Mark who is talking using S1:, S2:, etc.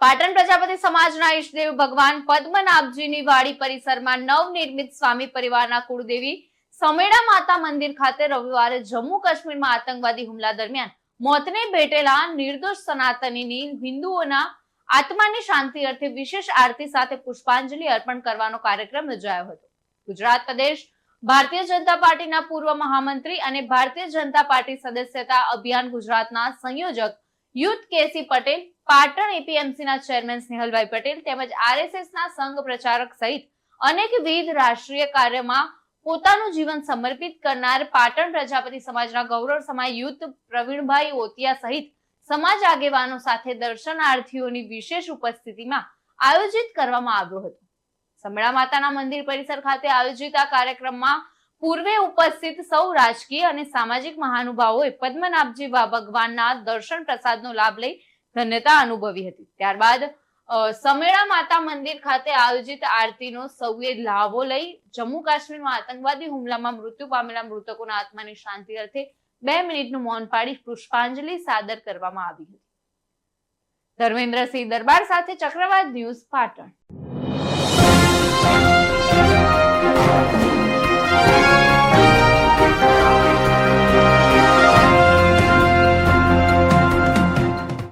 S1: પાટણ પ્રજાપતિ સમાજના ઈષ્ટદેવ ભગવાન પદ્મનાભજીની વાડી પરિસરમાં નવનિર્મિત સ્વામી પરિવારના કુળદેવી સમેડા માતા મંદિર ખાતે રવિવારે જમ્મુ કાશ્મીરમાં આતંકવાદી હુમલા દરમિયાન મોતને ભેટેલા નિર્દોષ સનાતનીની હિન્દુઓના આત્માની શાંતિ અર્થે વિશેષ આરતી સાથે પુષ્પાંજલિ અર્પણ કરવાનો કાર્યક્રમ યોજાયો હતો. ગુજરાત પ્રદેશ ભારતીય જનતા પાર્ટીના પૂર્વ મહામંત્રી અને ભારતીય જનતા પાર્ટી સદસ્યતા અભિયાન ગુજરાતના સંયોજક youth K C Patel Patan APMC ના ચેરમેન સ્નેહલભાઈ પટેલ તેમજ આરએસએસ ના સંઘ પ્રચારક સહિત અનેકવિધ રાષ્ટ્રીય કાર્યમાં પોતાનું જીવન સમર્પિત કરનાર પાટણ પ્રજાપતિ સમાજના ગૌરવ સમાય યુથ પ્રવીણભાઈ ઓતિયા સહિત સમાજ આગેવાનો સાથે દર્શનાર્થીઓની વિશેષ ઉપસ્થિતિમાં આયોજિત કરવામાં આવ્યો હતો. સમળા માતાના મંદિર પરિસર ખાતે આયોજિત આ કાર્યક્રમમાં પૂર્વે ઉપસ્થિત સૌ રાજકીય અને સામાજિક મહાનુભાવોએ પદ્મનાભજી ભગવાનના દર્શન પ્રસાદનો લાભ લઈ ધન્યતા અનુભવી હતી. ત્યારબાદ સમેળા માતા મંદિર ખાતે આયોજિત આરતીનો સૌએ લાવો લઈ જમ્મુ કાશ્મીરમાં આતંકવાદી હુમલામાં મૃત્યુ પામેલા મૃતકોના આત્માની શાંતિ અર્થે બે મિનિટનું મૌન પાડી પુષ્પાંજલિ સાદર કરવામાં આવી હતી. ધર્મેન્દ્રસિંહ દરબાર સાથે ચક્રવાત ન્યૂઝ પાટણ.